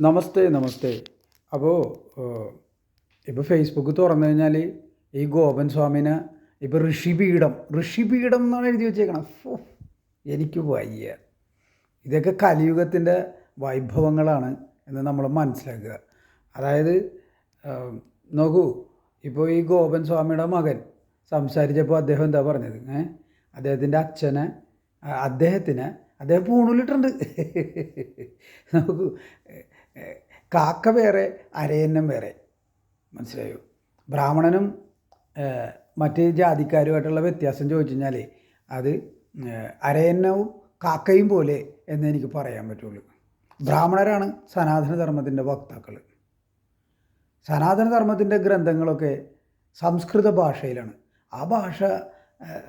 നമസ്തേ നമസ്തേ. അപ്പോൾ ഇപ്പോൾ ഫേസ്ബുക്ക് തുറന്നു കഴിഞ്ഞാൽ ഈ ഗോപൻ സ്വാമിനെ ഇപ്പോൾ ഋഷിപീഠം ഋഷിപീഠം എന്നാണ് എഴുതി വെച്ചേക്കണം എനിക്ക് വയ്യ. ഇതൊക്കെ കലിയുഗത്തിന്റെ വൈഭവങ്ങളാണ് എന്ന് നമ്മൾ മനസ്സിലാക്കുക. അതായത് നോക്കൂ ഇപ്പോൾ ഈ ഗോപൻ സ്വാമിയുടെ മകൻ സംസാരിച്ചപ്പോൾ അദ്ദേഹം എന്താ പറഞ്ഞത്? ഏ അദ്ദേഹത്തിന്റെ അച്ഛനെ അദ്ദേഹത്തിന് അദ്ദേഹം പൂണൂലിട്ടുണ്ട്. നോക്കൂ കാക്ക വേറെ അരയന്നം വേറെ. മനസ്സിലായോ? ബ്രാഹ്മണനും മറ്റ് ജാതിക്കാരുമായിട്ടുള്ള വ്യത്യാസം ചോദിച്ചു കഴിഞ്ഞാൽ അത് അരയന്നവും കാക്കയും പോലെ എന്ന് എനിക്ക് പറയാൻ പറ്റുള്ളൂ. ബ്രാഹ്മണരാണ് സനാതനധർമ്മത്തിന്റെ വക്താക്കൾ സനാതനധർമ്മത്തിന്റെ ഗ്രന്ഥങ്ങളൊക്കെ സംസ്കൃത ഭാഷയിലാണ്. ആ ഭാഷ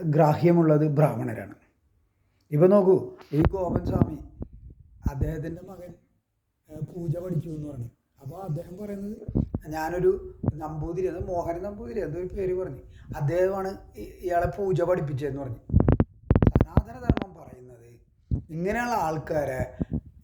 ഗ്രാഹ്യമുള്ളത് ബ്രാഹ്മണരാണ്. ഇപ്പം നോക്കൂ ഈ ഗോപൻ സ്വാമി അദ്ദേഹത്തിന്റെ മകൻ പൂജ പഠിച്ചു എന്ന് പറഞ്ഞു. അപ്പോൾ അദ്ദേഹം പറയുന്നത് ഞാനൊരു നമ്പൂതിരി അത് മോഹൻ നമ്പൂതിരി എന്തൊരു പേര് പറഞ്ഞു. അദ്ദേഹമാണ് ഇയാളെ പൂജ പഠിപ്പിച്ചതെന്ന് പറഞ്ഞു. സനാതനധർമ്മം പറയുന്നത് ഇങ്ങനെയുള്ള ആൾക്കാരെ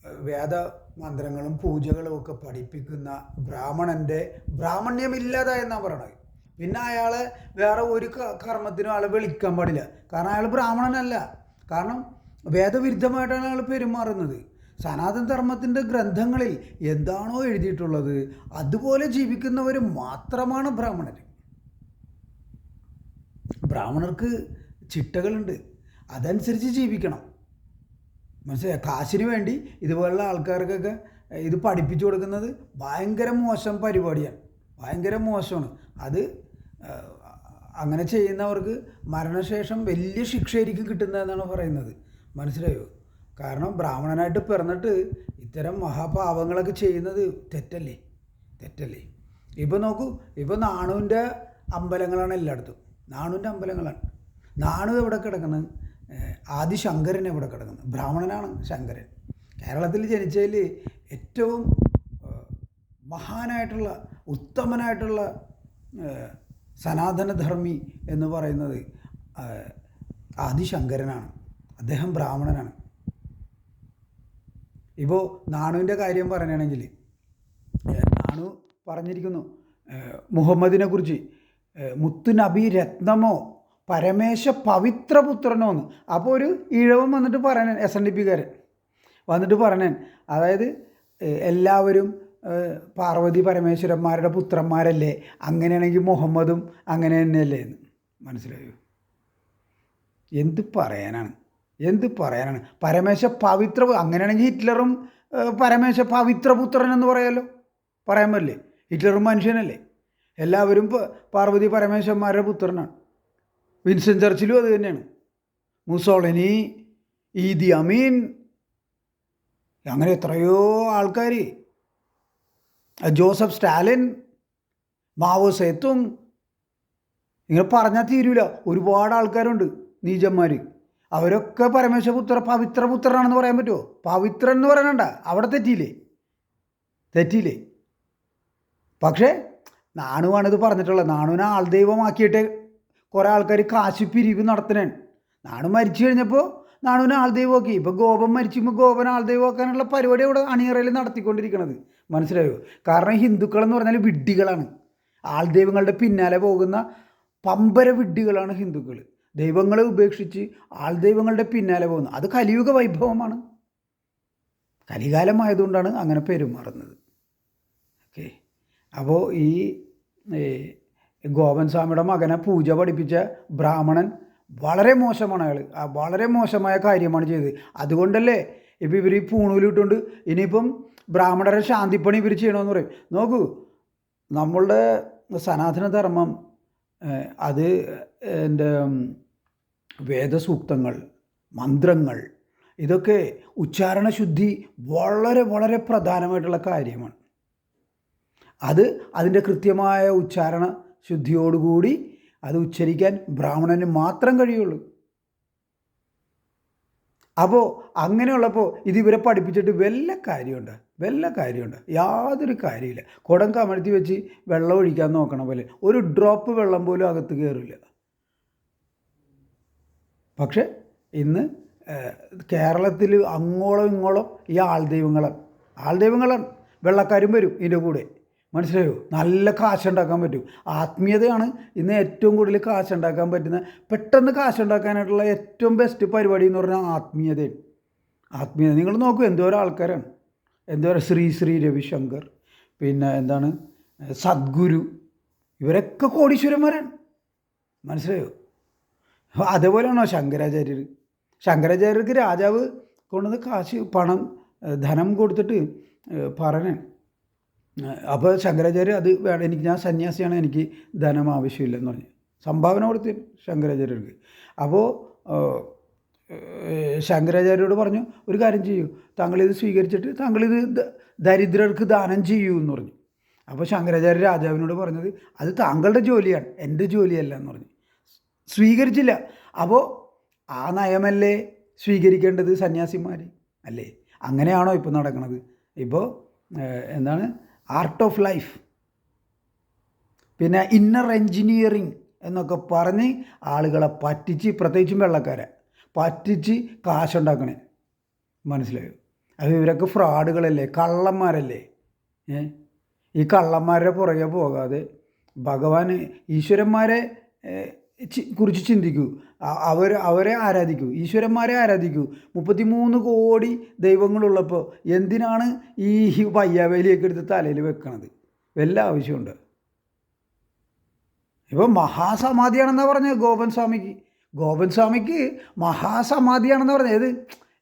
വേദ മന്ത്രങ്ങളും പൂജകളും ഒക്കെ പഠിപ്പിക്കുന്ന ബ്രാഹ്മണന്റെ ബ്രാഹ്മണ്യമില്ലാതായെന്നാണ് പറയണത്. പിന്നെ അയാളെ വേറെ ഒരു കർമ്മത്തിനും ആളെ വിളിക്കാൻ പാടില്ല. കാരണം അയാൾ ബ്രാഹ്മണനല്ല. കാരണം വേദവിരുദ്ധമായിട്ടാണ് അയാൾ പെരുമാറുന്നത്. സനാതന ധർമ്മത്തിന്റെ ഗ്രന്ഥങ്ങളിൽ എന്താണോ എഴുതിയിട്ടുള്ളത് അതുപോലെ ജീവിക്കുന്നവർ മാത്രമാണ് ബ്രാഹ്മണർ ബ്രാഹ്മണർക്ക് ചിട്ടകളുണ്ട്. അതനുസരിച്ച് ജീവിക്കണം. മനസ്സിലായി? കാശിന് വേണ്ടി ഇതുപോലുള്ള ആൾക്കാർക്കൊക്കെ ഇത് പഠിപ്പിച്ചു കൊടുക്കുന്നത് ഭയങ്കര മോശം പരിപാടിയാണ്. ഭയങ്കര മോശമാണ്. അത് അങ്ങനെ ചെയ്യുന്നവർക്ക് മരണശേഷം വലിയ ശിക്ഷയായിരിക്കും കിട്ടുന്നതെന്നാണ് പറയുന്നത്. മനസ്സിലായോ? കാരണം ബ്രാഹ്മണനായിട്ട് പിറന്നിട്ട് ഇത്തരം മഹാപാപങ്ങളൊക്കെ ചെയ്യുന്നത് തെറ്റല്ലേ? തെറ്റല്ലേ? ഇപ്പോൾ നോക്കൂ ഇപ്പോൾ നാണുവിന്റെ അമ്പലങ്ങളാണ് എല്ലായിടത്തും. നാണുവിന്റെ അമ്പലങ്ങളാണ്. നാണു എവിടെ കിടക്കുന്നത്? ആദി ശങ്കരൻ എവിടെ കിടക്കുന്നത്? ബ്രാഹ്മണനാണ് ശങ്കരൻ. കേരളത്തിൽ ജനിച്ചതിൽ ഏറ്റവും മഹാനായിട്ടുള്ള ഉത്തമനായിട്ടുള്ള സനാതനധർമ്മി എന്ന് പറയുന്നത് ആദിശങ്കരനാണ്. അദ്ദേഹം ബ്രാഹ്മണനാണ്. ഇപ്പോൾ നാണുവിന്റെ കാര്യം പറയുകയാണെങ്കിൽ നാണു പറഞ്ഞിരിക്കുന്നു മുഹമ്മദിനെ കുറിച്ച് മുത്തുനബി മുത്തു നബി രത്നമോ പരമേശ പവിത്രപുത്രനോ എന്ന്. അപ്പോൾ ഒരു ഈഴവൻ വന്നിട്ട് പറയണേ എസ് എൻ ഡി പിക്കാരൻ വന്നിട്ട് പറയണൻ അതായത് എല്ലാവരും പാർവതി പരമേശ്വരന്മാരുടെ പുത്രന്മാരല്ലേ അങ്ങനെയാണെങ്കിൽ മുഹമ്മദും അങ്ങനെ തന്നെയല്ലേ എന്ന്. മനസ്സിലായോ? എന്ത് പറയാനാണ്? എന്ത് പറയാനാണ്? പരമേശ പവിത്ര അങ്ങനെയാണെങ്കിൽ ഹിറ്റ്ലറും പരമേശ പവിത്രപുത്രൻ എന്ന് പറയാമല്ലോ പറയാൻ പറ്റില്ലേ? ഹിറ്റ്ലറും മനുഷ്യനല്ലേ? എല്ലാവരും പാർവതി പരമേശ്വരന്മാരുടെ പുത്രനാണ്. വിൻസൻ ചർച്ചിലും അത് തന്നെയാണ്. മുസോളിനി ഈദി അമീൻ അങ്ങനെ എത്രയോ ആൾക്കാർ ജോസഫ് സ്റ്റാലിൻ മാവോ സേത്തും. ഇങ്ങനെ പറഞ്ഞാൽ തീരൂല. ഒരുപാട് ആൾക്കാരുണ്ട് നീചന്മാർ അവരൊക്കെ പരമേശ്വരപുത്ര പവിത്രപുത്രനാണെന്ന് പറയാൻ പറ്റുമോ പവിത്രൻ എന്ന് പറയണണ്ട. അവിടെ തെറ്റിയില്ലേ? തെറ്റിയില്ലേ? പക്ഷേ നാണുവാണ് ഇത് പറഞ്ഞിട്ടുള്ളത്. നാണുവിനെ ആൾദൈവമാക്കിയിട്ട് കുറേ ആൾക്കാർ കാശി പിരിവ് നടത്തണേണ് നാണു മരിച്ചു കഴിഞ്ഞപ്പോൾ നാണുവിനെ ആൾദൈവമാക്കി. ഇപ്പോൾ ഗോപൻ മരിച്ചുമ്പോൾ ഗോപൻ ആൾദൈവമാക്കാനുള്ള പരിപാടി അവിടെ അണിയറയിൽ നടത്തിക്കൊണ്ടിരിക്കണത്. മനസ്സിലായോ? കാരണം ഹിന്ദുക്കൾ എന്ന് പറഞ്ഞാൽ വിഡ്ഢികളാണ്. ആൾദൈവങ്ങളുടെ പിന്നാലെ പോകുന്ന പമ്പര വിഡ്ഢികളാണ് ഹിന്ദുക്കൾ ദൈവങ്ങളെ ഉപേക്ഷിച്ച് ആൾ ദൈവങ്ങളുടെ പിന്നാലെ പോകുന്നു അത് കലിയുഗ വൈഭവമാണ്. കലികാലമായതുകൊണ്ടാണ് അങ്ങനെ പെരുമാറുന്നത്. ഓക്കെ. അപ്പോൾ ഈ ഗോപൻ സ്വാമിയുടെ മകനെ പൂജ പഠിപ്പിച്ച ബ്രാഹ്മണൻ വളരെ മോശമാണ് അയാൾ ആ വളരെ മോശമായ കാര്യമാണ് ചെയ്തത്. അതുകൊണ്ടല്ലേ ഇപ്പോൾ ഇവർ ഈ പൂണൂലിട്ടുണ്ട് ഇനിയിപ്പം ബ്രാഹ്മണരെ ശാന്തിപ്പണി ഇവർ ചെയ്യണമെന്ന് പറയും. നോക്കൂ നമ്മളുടെ സനാതനധർമ്മം ധർമ്മം അത് എന്റെ വേദസൂക്തങ്ങൾ മന്ത്രങ്ങൾ ഇതൊക്കെ ഉച്ചാരണശുദ്ധി വളരെ വളരെ പ്രധാനമായിട്ടുള്ള കാര്യമാണ്. അത് അതിന്റെ കൃത്യമായ ഉച്ചാരണ ശുദ്ധിയോടുകൂടി അത് ഉച്ചരിക്കാൻ ബ്രാഹ്മണന് മാത്രം കഴിയുള്ളൂ. അപ്പോൾ അങ്ങനെയുള്ളപ്പോൾ ഇത് ഇവരെ പഠിപ്പിച്ചിട്ട് വല്ല കാര്യമുണ്ട് വല്ല കാര്യമുണ്ട് യാതൊരു കാര്യമില്ല. കുടം കമഴ്ത്തി വെച്ച് വെള്ളം ഒഴിക്കാൻ നോക്കണ പോലെ ഒരു ഡ്രോപ്പ് വെള്ളം പോലും അകത്ത് കയറില്ല. പക്ഷെ ഇന്ന് കേരളത്തിൽ അങ്ങോളം ഇങ്ങോളം ഈ ആൾദൈവങ്ങളാണ്. ആൾദൈവങ്ങളാണ്. വെള്ളക്കാരും വരും ഇതിന്റെ കൂടെ. മനസ്സിലായോ? നല്ല കാശുണ്ടാക്കാൻ പറ്റും. ആത്മീയതയാണ് ഇന്ന് ഏറ്റവും കൂടുതൽ കാശുണ്ടാക്കാൻ പറ്റുന്ന പെട്ടെന്ന് കാശുണ്ടാക്കാനായിട്ടുള്ള ഏറ്റവും ബെസ്റ്റ് പരിപാടി എന്ന് പറഞ്ഞാൽ ആത്മീയതയാണ്. ആത്മീയത. നിങ്ങൾ നോക്കൂ എന്തോരം ആൾക്കാരാണ്. എന്തോരം ശ്രീ ശ്രീ രവിശങ്കർ പിന്നെ എന്താണ് സദ്ഗുരു. ഇവരൊക്കെ കോടീശ്വരന്മാരാണ്. മനസ്സിലായോ? അതേപോലെയാണോ ശങ്കരാചാര്യർ ശങ്കരാചാര്യർക്ക് രാജാവ് കൊണ്ടുവന്ന് കാശ് പണം ധനം കൊടുത്തിട്ട് പറഞ്ഞു അപ്പോൾ ശങ്കരാചാര്യ അത് വേണം എനിക്ക് ഞാൻ സന്യാസിയാണ് എനിക്ക് ധനം ആവശ്യമില്ലെന്ന് പറഞ്ഞു. സംഭാവന കൊടുത്തു ശങ്കരാചാര്യർക്ക്. അപ്പോൾ ശങ്കരാചാര്യരോട് പറഞ്ഞു ഒരു കാര്യം ചെയ്യൂ. താങ്കളിത് സ്വീകരിച്ചിട്ട് താങ്കളിത് ദരിദ്രർക്ക് ദാനം ചെയ്യൂ എന്ന് പറഞ്ഞു. അപ്പോൾ ശങ്കരാചാര്യ രാജാവിനോട് പറഞ്ഞത് അത് താങ്കളുടെ ജോലിയാണ് എന്റെ ജോലിയല്ല എന്ന് പറഞ്ഞു. സ്വീകരിച്ചില്ല. അപ്പോൾ ആ നയമല്ലേ സ്വീകരിക്കേണ്ടത് സന്യാസിമാർ അല്ലേ? അങ്ങനെയാണോ ഇപ്പോൾ നടക്കുന്നത് ഇപ്പോൾ എന്താണ്? ആർട്ട് ഓഫ് ലൈഫ് പിന്നെ ഇന്നർ എൻജിനീയറിങ് എന്നൊക്കെ പറഞ്ഞ് ആളുകളെ പറ്റിച്ച് പ്രത്യേകിച്ചും വെള്ളക്കാരെ പറ്റിച്ച് കാശുണ്ടാക്കണേ. മനസ്സിലായോ? അത് ഇവരൊക്കെ ഫ്രോഡുകളല്ലേ? കള്ളന്മാരല്ലേ? ഈ കള്ളന്മാരുടെ പുറകെ പോകാതെ ഭഗവാൻ ഈശ്വരന്മാരെ കുറിച്ച് ചിന്തിക്കൂ. അവർ അവരെ ആരാധിക്കൂ. ഈശ്വരന്മാരെ ആരാധിക്കൂ. മുപ്പത്തിമൂന്ന് കോടി ദൈവങ്ങളുള്ളപ്പോൾ എന്തിനാണ് ഈ പയ്യാവേലിയൊക്കെ എടുത്ത് തലയിൽ വെക്കണത്? വല്ല ആവശ്യമുണ്ട്. ഇപ്പം മഹാസമാധിയാണെന്നാണ് പറഞ്ഞത് ഗോപൻ സ്വാമിക്ക്. ഗോപൻ സ്വാമിക്ക് മഹാസമാധിയാണെന്ന് പറഞ്ഞത്. ഏത്?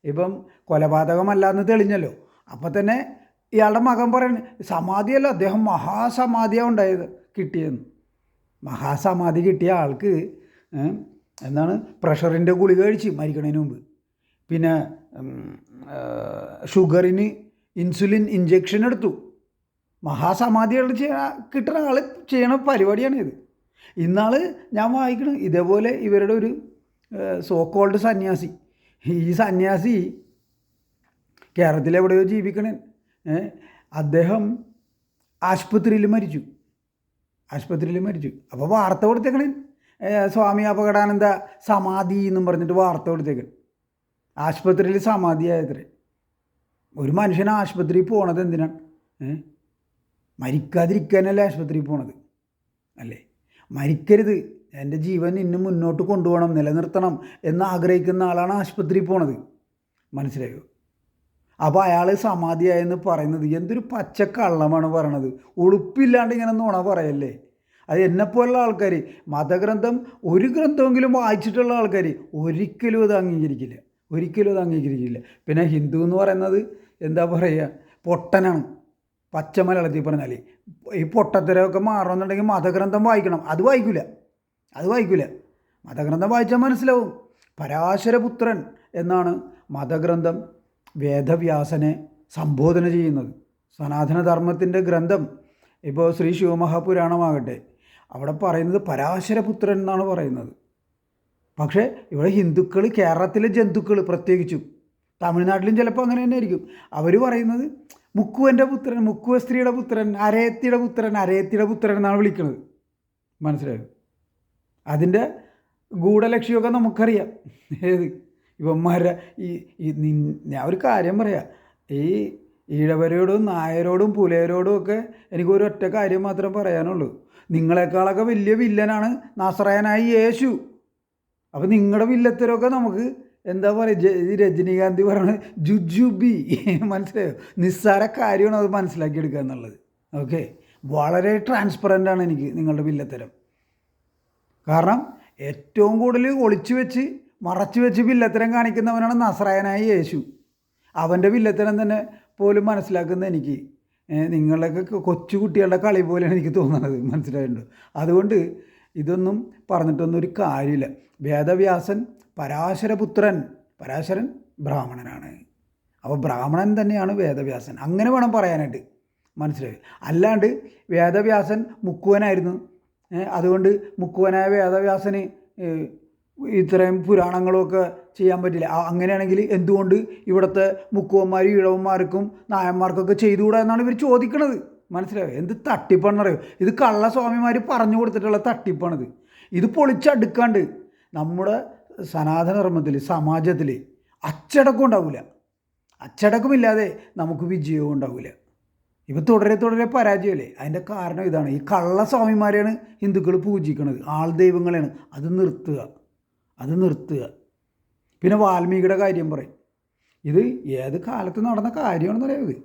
ഇപ്പം കൊലപാതകമല്ല എന്ന് തെളിഞ്ഞല്ലോ. അപ്പം തന്നെ ഇയാളുടെ മകൻ പറയുന്നത് സമാധിയല്ല അദ്ദേഹം മഹാസമാധിയാണ് ഉണ്ടായത് കിട്ടിയെന്ന് മഹാസമാധി കിട്ടിയ ആൾക്ക് എന്താണ് പ്രഷറിന്റെ ഗുളിക കഴിച്ച് മരിക്കണതിന് മുമ്പ്. പിന്നെ ഷുഗറിന് ഇൻസുലിൻ ഇഞ്ചെക്ഷൻ എടുത്തു. മഹാസമാധികൾ കിട്ടുന്ന ആൾ ചെയ്യണ പരിപാടിയാണ് ഇത്. ഇന്നാൾ ഞാൻ വായിക്കണം ഇതേപോലെ ഇവരുടെ ഒരു സോ കോൾഡ് സന്യാസി. ഈ സന്യാസി കേരളത്തിൽ എവിടെയോ ജീവിക്കണേ. അദ്ദേഹം ആശുപത്രിയിൽ മരിച്ചു. ആശുപത്രിയിൽ മരിച്ചു. അപ്പോൾ വാർത്ത കൊടുത്തേക്കണേ. സ്വാമി അപകടാനന്ദ സമാധി എന്നും പറഞ്ഞിട്ട് വാർത്ത കൊടുത്തേക്കൺ ആശുപത്രിയിൽ സമാധിയായത്രേ ഒരു മനുഷ്യൻ ആശുപത്രിയിൽ പോണത് എന്തിനാണ്? മരിക്കാതിരിക്കാനല്ലേ ആശുപത്രിയിൽ പോണത്. അല്ലേ? മരിക്കരുത്. എന്റെ ജീവൻ ഇന്നും മുന്നോട്ട് കൊണ്ടുപോകണം നിലനിർത്തണം എന്ന് ആഗ്രഹിക്കുന്ന ആളാണ് ആശുപത്രിയിൽ പോണത്. മനസ്സിലായോ? അപ്പോൾ അയാൾ സമാധിയായെന്ന് പറയുന്നത് എന്തൊരു പച്ചക്കള്ളമാണ് പറയണത്. ഉളുപ്പില്ലാണ്ട് ഇങ്ങനെ നുണ പറയല്ലേ? അത് എന്നെപ്പോലുള്ള ആൾക്കാർ മതഗ്രന്ഥം ഒരു ഗ്രന്ഥമെങ്കിലും വായിച്ചിട്ടുള്ള ആൾക്കാർ ഒരിക്കലും അത് അംഗീകരിക്കില്ല. ഒരിക്കലും അത് അംഗീകരിക്കില്ല. പിന്നെ ഹിന്ദു എന്ന് പറയുന്നത് എന്താ പറയുക പൊട്ടനാണ്. പച്ച മലയാളത്തിൽ പറഞ്ഞാൽ ഈ പൊട്ടത്തരമൊക്കെ മാറണമെന്നുണ്ടെങ്കിൽ മതഗ്രന്ഥം വായിക്കണം. അത് വായിക്കില്ല അത് വായിക്കില്ല മതഗ്രന്ഥം വായിച്ചാൽ മനസ്സിലാവും. പരാശരപുത്രൻ എന്നാണ് മതഗ്രന്ഥം. വേദവ്യാസനെ സംബോധന ചെയ്യുന്നത്. സനാതനധർമ്മത്തിന്റെ ഗ്രന്ഥം ഇപ്പോൾ ശ്രീ ശിവമഹാപുരാണമാകട്ടെ. അവിടെ പറയുന്നത് പരാശരപുത്രൻ എന്നാണ് പറയുന്നത്. പക്ഷേ ഇവിടെ ഹിന്ദുക്കൾ കേരളത്തിലെ ജന്തുക്കൾ പ്രത്യേകിച്ചും തമിഴ്നാട്ടിലും ചിലപ്പോൾ അങ്ങനെ തന്നെ ആയിരിക്കും. അവർ പറയുന്നത് മുക്കുവന്റെ പുത്രൻ മുക്കുവ സ്ത്രീയുടെ പുത്രൻ അരയത്തിയുടെ പുത്രൻ അരയത്തിയുടെ പുത്രൻ എന്നാണ് വിളിക്കുന്നത്. മനസ്സിലായോ? അതിന്റെ ഗൂഢലക്ഷ്യമൊക്കെ നമുക്കറിയാം. ഏത് ഇവന്മാരുടെ ഈ ഈ ഞാൻ ഒരു കാര്യം പറയാം. ഈ ഈഴവരോടും നായരോടും പുലയരോടും ഒക്കെ എനിക്ക് ഒരു ഒറ്റ കാര്യം മാത്രം പറയാനുള്ളൂ. നിങ്ങളെക്കാളൊക്കെ വലിയ വില്ലനാണ് നാസറയനായി യേശു. അപ്പം നിങ്ങളുടെ വില്ലത്തരൊക്കെ നമുക്ക് എന്താ പറയുക രജനീകാന്ത് പറഞ്ഞ ജുജുബി. മനസ്സിലായോ? നിസ്സാര കാര്യമാണ് അത് മനസ്സിലാക്കി എടുക്കുക എന്നുള്ളത്. ഓക്കെ? വളരെ ട്രാൻസ്പെറന്റ് ആണ് എനിക്ക് നിങ്ങളുടെ വില്ലത്തരം. കാരണം ഏറ്റവും കൂടുതൽ ഒളിച്ചു വെച്ച് മറച്ചു വെച്ച് വില്ലത്തരം കാണിക്കുന്നവനാണ് നസ്രായനായ യേശു. അവന്റെ വില്ലത്തരം തന്നെ പോലും മനസ്സിലാക്കുന്ന എനിക്ക് നിങ്ങളൊക്കെ കൊച്ചു കുട്ടികളുടെ കളി പോലെയാണ് എനിക്ക് തോന്നുന്നത്. മനസ്സിലായിട്ടുണ്ട്? അതുകൊണ്ട് ഇതൊന്നും പറഞ്ഞിട്ടൊന്നും ഒരു കാര്യമില്ല. വേദവ്യാസൻ പരാശരപുത്രൻ പരാശരൻ ബ്രാഹ്മണനാണ്. അപ്പോൾ ബ്രാഹ്മണൻ തന്നെയാണ് വേദവ്യാസൻ. അങ്ങനെ വേണം പറയാനായിട്ട്. മനസ്സിലായി? അല്ലാണ്ട് വേദവ്യാസൻ മുക്കുവനായിരുന്നു. അതുകൊണ്ട് മുക്കുവനായ വേദവ്യാസന് ഇത്രയും പുരാണങ്ങളൊക്കെ ചെയ്യാൻ പറ്റില്ല. അങ്ങനെയാണെങ്കിൽ എന്തുകൊണ്ട് ഇവിടുത്തെ മുക്കുവന്മാരും ഇഴവന്മാർക്കും നായന്മാർക്കൊക്കെ ചെയ്തുകൂടാ എന്നാണ് ഇവർ ചോദിക്കണത്? മനസ്സിലായോ? എന്ത് തട്ടിപ്പാണെന്നറിയോ? ഇത് കള്ളസ്വാമിമാർ പറഞ്ഞു കൊടുത്തിട്ടുള്ള തട്ടിപ്പാണിത്. ഇത് പൊളിച്ചടുക്കാണ്ട് നമ്മുടെ സനാതനധർമ്മത്തിൽ സമാജത്തിൽ അച്ചടക്കം ഉണ്ടാവില്ല അച്ചടക്കമില്ലാതെ നമുക്ക് വിജയവും ഉണ്ടാവില്ല ഇപ്പം തുടരെ തുടരെ പരാജയമല്ലേ? അതിന്റെ കാരണം ഇതാണ്. ഈ കള്ള സ്വാമിമാരെയാണ് ഹിന്ദുക്കൾ പൂജിക്കുന്നത് ആൾ ദൈവങ്ങളെയാണ്. അത് നിർത്തുക. അത് നിർത്തുക. പിന്നെ വാൽമീകിയുടെ കാര്യം പറയും. ഇത് ഏത് കാലത്ത് നടന്ന കാര്യമാണെന്ന് അറിയാം ഇത്?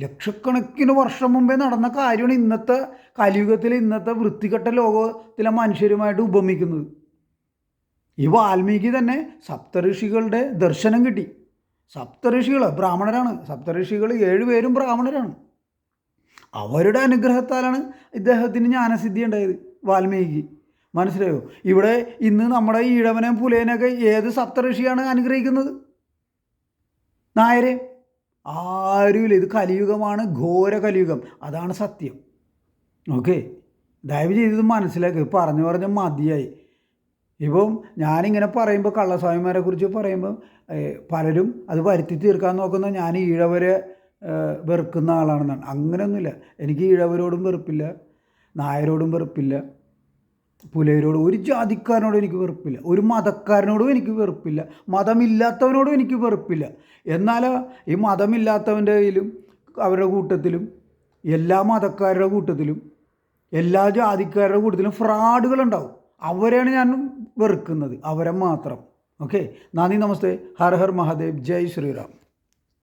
ലക്ഷക്കണക്കിന് വർഷം മുമ്പേ നടന്ന കാര്യമാണ് ഇന്നത്തെ കലിയുഗത്തിൽ ഇന്നത്തെ വൃത്തികെട്ട ലോകത്തിലെ മനുഷ്യരുമായിട്ട് ഉപമിക്കുന്നത്. ഈ വാൽമീകി തന്നെ സപ്തഋഷികളുടെ ദർശനം കിട്ടി. സപ്തഋഷികൾ ബ്രാഹ്മണരാണ്. സപ്തഋഷികൾ ഏഴുപേരും ബ്രാഹ്മണരാണ്. അവരുടെ അനുഗ്രഹത്താലാണ് ഇദ്ദേഹത്തിന് ജ്ഞാനസിദ്ധി ഉണ്ടായത് വാൽമീകി. മനസ്സിലായോ? ഇവിടെ ഇന്ന് നമ്മുടെ ഈഴവനെ പുലയനൊക്കെ ഏത് സപ്തഋഷിയാണ് അനുഗ്രഹിക്കുന്നത്? നായരെ? ആരുമില്ല. ഇത് കലിയുഗമാണ് ഘോര കലിയുഗം. അതാണ് സത്യം. ഓക്കെ? ദയവ് ചെയ്ത് മനസ്സിലാക്കുക പറഞ്ഞു പറഞ്ഞ് മതിയായി. ഇപ്പം ഞാനിങ്ങനെ പറയുമ്പോൾ കള്ളസ്വാമിമാരെ കുറിച്ച് പറയുമ്പോൾ പലരും അത് വരുത്തി തീർക്കാൻ നോക്കുന്ന ഞാൻ ഈഴവരെ വെറുക്കുന്ന ആളാണെന്നാണ്. അങ്ങനെയൊന്നുമില്ല. എനിക്ക് ഈഴവരോടും വെറുപ്പില്ല. നായരോടും വെറുപ്പില്ല. പുലയരോടും ഒരു ജാതിക്കാരനോടും എനിക്ക് വെറുപ്പില്ല. ഒരു മതക്കാരനോടും എനിക്ക് വെറുപ്പില്ല. മതമില്ലാത്തവനോടും എനിക്ക് വെറുപ്പില്ല. എന്നാൽ ഈ മതമില്ലാത്തവന്റെ കയ്യിലും അവരുടെ കൂട്ടത്തിലും എല്ലാ മതക്കാരുടെ കൂട്ടത്തിലും എല്ലാ ജാതിക്കാരുടെ കൂട്ടത്തിലും ഫ്രോഡുകളുണ്ടാവും. അവരെയാണ് ഞാൻ വെറുക്കുന്നത്. അവരെ മാത്രം. ഓക്കെ? നന്ദി നമസ്തേ. ഹർ ഹർ മഹാദേവ്. ജയ് ശ്രീറാം.